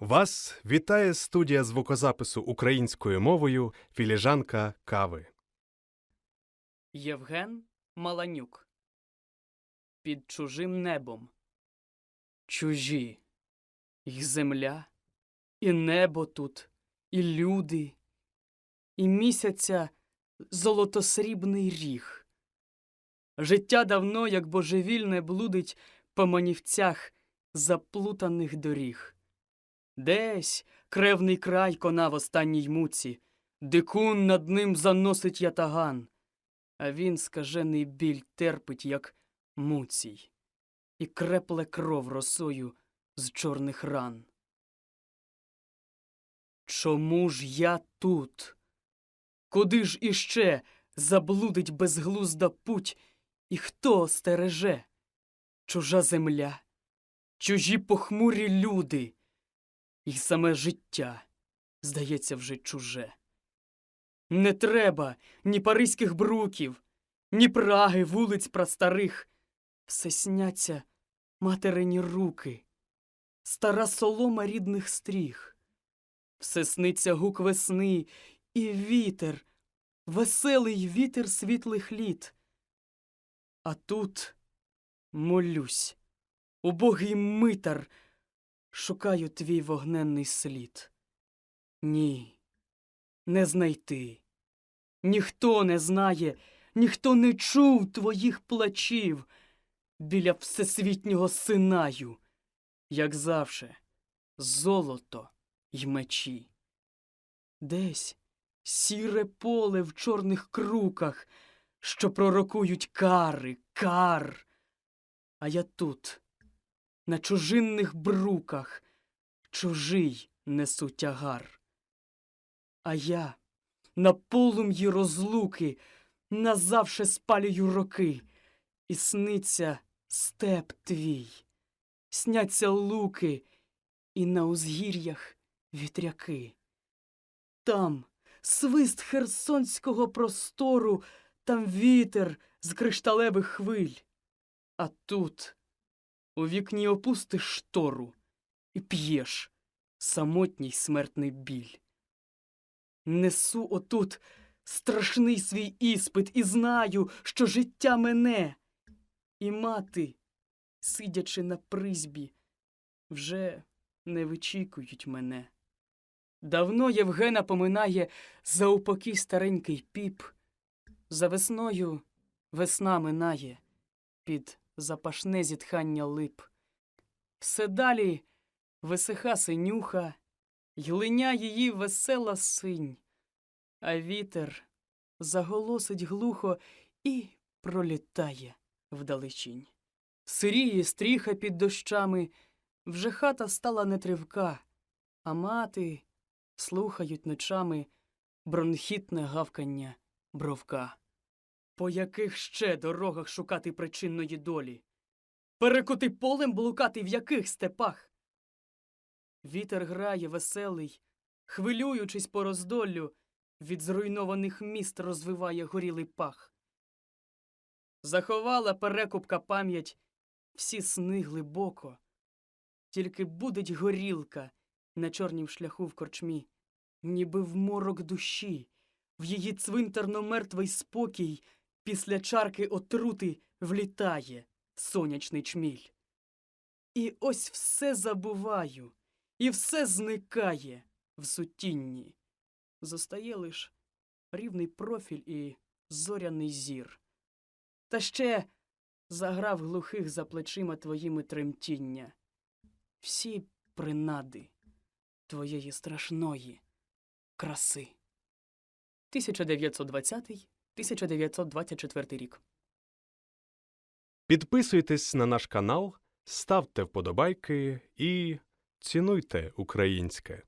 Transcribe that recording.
Вас вітає студія звукозапису українською мовою Філіжанка кави. Євген Маланюк. Під чужим небом. Чужі. І земля, і небо тут, і люди, і місяця золотосрібний ріг. Життя давно, як божевільне, блудить по манівцях заплутаних доріг. Десь кревний край кона в останній муці, дикун над ним заносить ятаган а він скажений біль терпить, як муцій, і крепле кров росою з чорних ран. Чому ж я тут? Куди ж іще заблудить безглузда путь, і хто стереже? Чужа земля, чужі похмурі люди, і саме життя, здається, вже чуже. Не треба ні паризьких бруків, ні праги вулиць прастарих. Все сняться материні руки, стара солома рідних стріх. Все сниться гук весни і вітер, веселий вітер світлих літ. А тут молюсь, убогий митар, шукаю твій вогненний слід. Ні не знайти. Ніхто не знає, ніхто не чув твоїх плачів біля всесвітнього синаю, як завше, золото й мечі. Десь сіре поле в чорних круках, що пророкують кари, кар. А я тут, на чужинних бруках, чужий несу тягар. А я на полум'ї розлуки назавше спалюю роки, і сниться степ твій, сняться луки, і на узгір'ях вітряки. Там свист херсонського простору, там вітер з кришталевих хвиль. А тут у вікні опустиш штору і п'єш самотній смертний біль. Несу отут страшний свій іспит і знаю, що життя мене. І мати, сидячи на призбі, вже не вичікують мене. Давно Євгена поминає за упокій старенький піп. За весною весна минає під запашне зітхання лип. Все далі висиха синюха, й линя її весела синь, а вітер заголосить глухо і пролітає вдалечінь. Сиріє стріха під дощами, вже хата стала нетривка, а мати слухають ночами бронхітне гавкання бровка. По яких ще дорогах шукати причинної долі? Перекоти полем блукати в яких степах? Вітер грає веселий, хвилюючись по роздоллю, від зруйнованих міст розвиває горілий пах. Заховала перекупка пам'ять всі сни глибоко, тільки будить горілка на чорнім шляху в корчмі, ніби в морок душі, в її цвинтарно мертвий спокій після чарки отрути влітає сонячний чміль. І ось все забуваю і все зникає в сутінні. Зостає лиш рівний профіль і зоряний зір. Та ще заграв глухих за плечима твоїми тремтіння. Всі принади твоєї страшної краси. 1920-1924 рік. Підписуйтесь на наш канал, ставте вподобайки і цінуйте українське.